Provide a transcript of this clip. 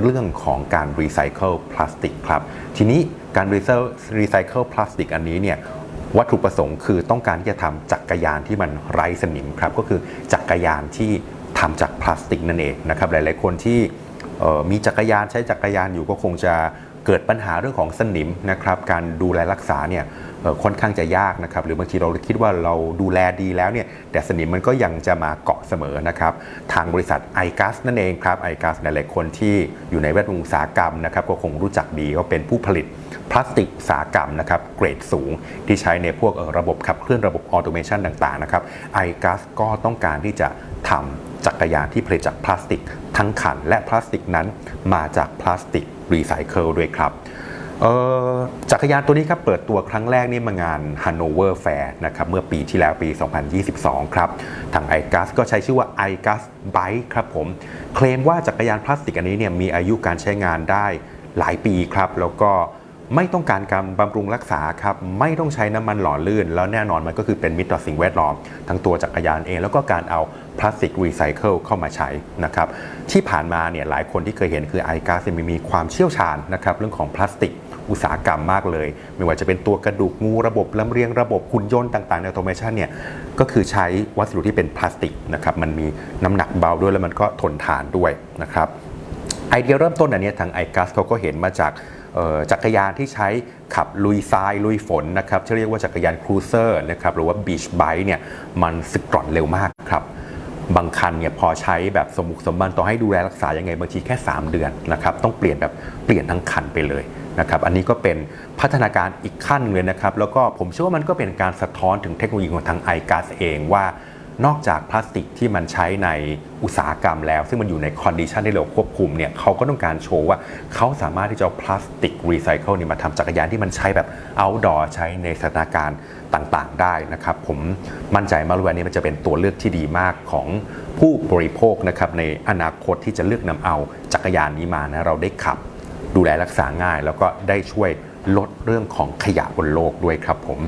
เรื่องของการรีไซเคิลพลาสติกครับ ทีนี้การรีไซรีไซเคิลพลาสติกอันนี้เนี่ยวัตถุประสงค์คือต้องการที่จะทำจักรยานที่มันไร้สนิมครับ ก็คือจักรยานที่ทำจากพลาสติกนั่นเองนะครับ หลาย ๆ คนที่มีจักรยานใช้จักรยานอยู่ก็คงจะ เกิดปัญหาเรื่องของสนิมนะครับการดูแลรักษาเนี่ยค่อนข้างจะยากนะครับหรือบางทีเราคิดว่าเราดูแลดีแล้วเนี่ยแต่สนิมมันก็ยังจะมาเกาะเสมอนะครับทางบริษัทไอกัสนั่นเองครับไอกัสหลายๆคนที่อยู่ในแวดวงอุตสาหกรรมนะครับก็คงรู้จักดีเขาเป็นผู้ผลิต ลาสติกสากรรมนะครับเกรดสูงที่ใช้ในพวกระบบขับเคลื่อนระบบออโตเมชันต่างๆนะครับ i g a s ก็ต้องการที่จะทำจักรยานที่ผลิตจากพลาสติก ทั้งคันและพลาสติกนั้นมาจากพลาสติกรีไซเคิลด้วยครับจักรยานตัวนี้ครับเปิดตัวครั้งแรกนี่มางาน Hanover Fair นะครับเมื่อปีที่แล้วปี 2022 ครับ ทาง i g a s ก็ใช้ชื่อว่า i g a s Bike ครับผม เคลมว่าจักรยานพลาสติกอันนี้เนี่ยมีอายุการใช้งานได้หลายปีครับ แล้วก็ ไม่ต้องการการบำรุงรักษาครับไม่ต้องใช้น้ำมันหล่อลื่น แล้วแน่นอนมันก็คือเป็นมิตรต่อสิ่งแวดล้อม ทั้งตัวจักรยานเอง แล้วก็การเอาพลาสติกรีไซเคิลเข้ามาใช้นะครับที่ผ่านมาเนี่ยหลายคนที่เคยเห็นคือ i g a s มีมีความเชี่ยวชาญนะครับเรื่องของพลาสติกอุตสาหกรรมมากเลย ไม่ว่าจะเป็นตัวกระดูกงูระบบลำเลียงระบบหุ่นยนต์ต่างๆในออโตเมชันเนี่ยก็คือใช้วัสดุที่เป็นพลาสติกนะครับมันมีน้ำหนักเบาด้วยแล้วมันก็ทนทานด้วยนะครับไอเดียเริ่มต้นอันนี้ทาง i g a s เขาก็เห็นมาจาก จักรยานที่ใช้ขับลุยทรายลุยฝนนะครับที่เรียกว่าจักรยานครูเซอร์นะครับหรือว่าบีชไบค์เนี่ยมันสึกกร่อนเร็วมากครับบางคันเนี่ยพอใช้แบบสมบุกสมบันต่อให้ดูแลรักษายังไงบางทีแค่ 3 เดือนนะครับต้องเปลี่ยนแบบเปลี่ยนทั้งคันไปเลยนะครับอันนี้ก็เป็นพัฒนาการอีกขั้นเลยนะครับแล้วก็ผมเชื่อว่ามันก็เป็นการสะท้อนถึงเทคโนโลยีของทาง i g a s เองว่า นอกจากพลาสติกที่มันใช้ในอุตสาหกรรมแล้ว ซึ่งมันอยู่ในคอนดิชันที่เราควบคุมเนี่ยเขาก็ต้องการโชว์ว่าเขาสามารถที่จะพลาสติกรีไซเคิลเนี่ยมาทำจักรยานที่มันใช้แบบ outdoor ใช้ในสถานการณ์ต่างๆ ได้นะครับ ผมมั่นใจมาลยว่านี่มันจะเป็นตัวเลือกที่ดีมากของผู้บริโภคนะครับในอนาคตที่จะเลือกนำเอาจักรยานนี้มานะเราได้ขับ ดูแลรักษาง่าย แล้วก็ได้ช่วยลดเรื่องของขยะบนโลกด้วยครับผม